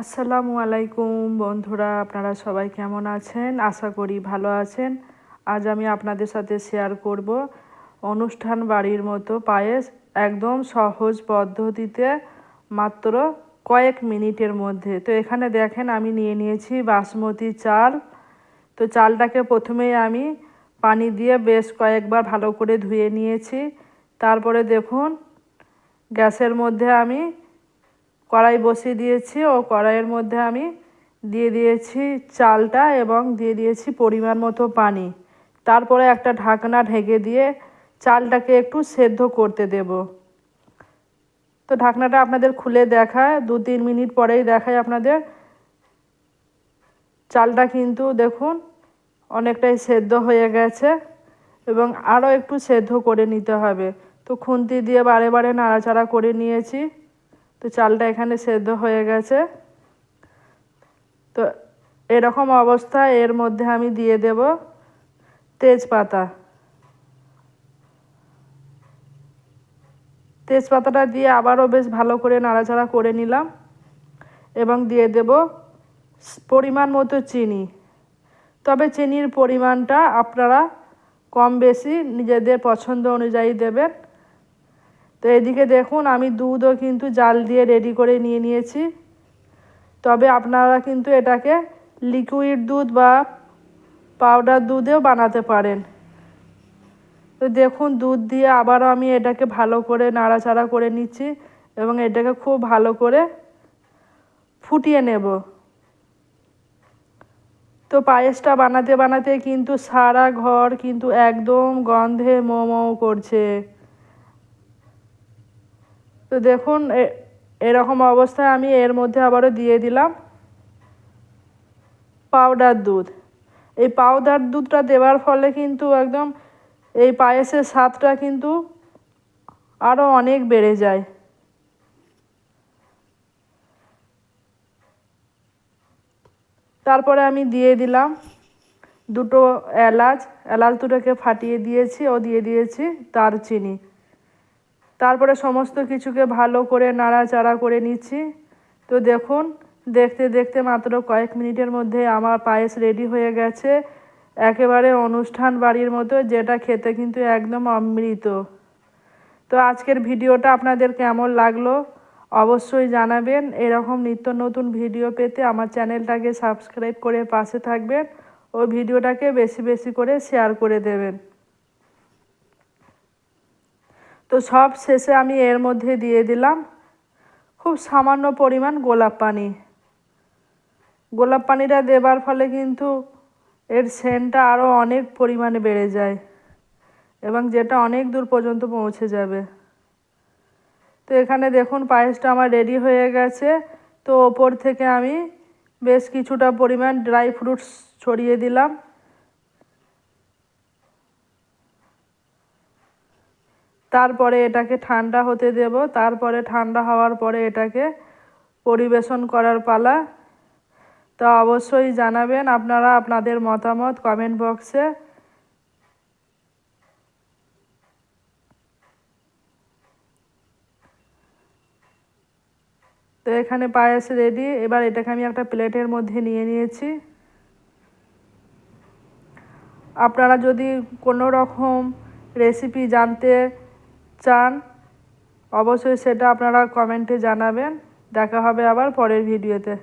আসসালামু আলাইকুম বন্ধুরা, আপনারা সবাই কেমন আছেন? আশা করি ভালো আছেন। আজ আমি আপনাদের সাথে শেয়ার করব অনুষ্ঠান বাড়ির মতো পায়েস একদম সহজ পদ্ধতিতে মাত্র কয়েক মিনিটের মধ্যে। তো এখানে দেখেন আমি নিয়ে নিয়েছি বাসমতি চাল। তো চালটাকে প্রথমেই আমি পানি দিয়ে বেশ কয়েকবার ভালো করে ধুয়ে নিয়েছি। তারপরে দেখুন, গ্যাসের মধ্যে আমি কড়াই বসিয়ে দিয়েছি ও কড়াইয়ের মধ্যে আমি দিয়ে দিয়েছি চালটা এবং দিয়ে দিয়েছি পরিমাণ মতো পানি। তারপরে একটা ঢাকনা ঢেকে দিয়ে চালটাকে একটু সেদ্ধ করতে দেব। তো ঢাকনাটা আপনাদের খুলে দেখায়, দু তিন মিনিট পরেই দেখায় আপনাদের। চালটা কিন্তু দেখুন অনেকটাই সেদ্ধ হয়ে গেছে এবং আরও একটু সেদ্ধ করে নিতে হবে। তো খুন্তি দিয়ে বারে বারে নাড়াচাড়া করে নিয়েছি। তো চালটা এখানে সেদ্ধ হয়ে গেছে। তো এরকম অবস্থা এর মধ্যে আমি দিয়ে দেব তেজপাতা। তেজপাতাটা দিয়ে আবারও বেশ ভালো করে নাড়াচাড়া করে নিলাম এবং দিয়ে দেব পরিমাণ মতো চিনি। তবে চিনির পরিমাণটা আপনারা কম বেশি নিজেদের পছন্দ অনুযায়ী দেবেন। তো এদিকে দেখুন, আমি দুধও কিন্তু জাল দিয়ে রেডি করে নিয়ে নিয়েছি। তবে আপনারা কিন্তু এটাকে লিকুইড দুধ বা পাউডার দুধেও বানাতে পারেন। তো দেখুন, দুধ দিয়ে আবারও আমি এটাকে ভালো করে নাড়াচাড়া করে নিচ্ছি এবং এটাকে খুব ভালো করে ফুটিয়ে নেব। তো পায়েসটা বানাতে বানাতে কিন্তু সারা ঘর কিন্তু একদম গন্ধে মোমো করছে। তো দেখুন এরকম অবস্থায় আমি এর মধ্যে আবারও দিয়ে দিলাম পাউডার দুধ। এই পাউডার দুধটা দেওয়ার ফলে কিন্তু একদম এই পায়েসের স্বাদটা কিন্তু আরও অনেক বেড়ে যায়। তারপরে আমি দিয়ে দিলাম দুটো এলাচ। এলাচ দুটোকে ফাটিয়ে দিয়েছি, ও দিয়ে দিয়েছি দারচিনি। তারপরে সমস্ত কিছুকে ভালো করে নাড়াচাড়া করে নিচ্ছি। তো দেখুন, দেখতে দেখতে মাত্র কয়েক মিনিটের মধ্যে আমার পায়েস রেডি হয়ে গেছে। একেবারে অনুষ্ঠান বাড়ির মতো, যেটা খেতে কিন্তু একদম অমৃত। তো আজকের ভিডিওটা আপনাদের কেমন লাগল অবশ্যই জানাবেন। এরকম নিত্য নতুন ভিডিও পেতে আমার চ্যানেলটাকে সাবস্ক্রাইব করে পাশে থাকবেন ও ভিডিওটাকে বেশি বেশি করে শেয়ার করে দেবেন। তো সব শেষে আমি এর মধ্যে দিয়ে দিলাম খুব সামান্য পরিমাণ গোলাপ পানি। গোলাপ পানিটা দেবার ফলে কিন্তু এর সেন্টটা আরও অনেক পরিমাণে বেড়ে যায় এবং যেটা অনেক দূর পর্যন্ত পৌঁছে যাবে। তো এখানে দেখুন পায়েসটা আমার রেডি হয়ে গেছে। তো ওপর থেকে আমি বেশ কিছুটা পরিমাণ ড্রাই ফ্রুটস ছড়িয়ে দিলাম। তারপরে এটাকে ঠান্ডা হতে দেব। তারপরে ঠান্ডা হওয়ার পরে এটাকে পরিবেশন করার পালা। তো অবশ্যই জানাবেন। আপনারা আপনাদের মতামত কমেন্ট বক্সে তো এখানে পায়েস রেডি এবার এটাকে আমি একটা প্লেটের মধ্যে নিয়ে নিয়েছি। আপনারা যদি কোনো রকম রেসিপি জানতে চান অবশ্যই সেটা আপনারা কমেন্টে জানাবেন। দেখা হবে আবার পরের ভিডিওতে।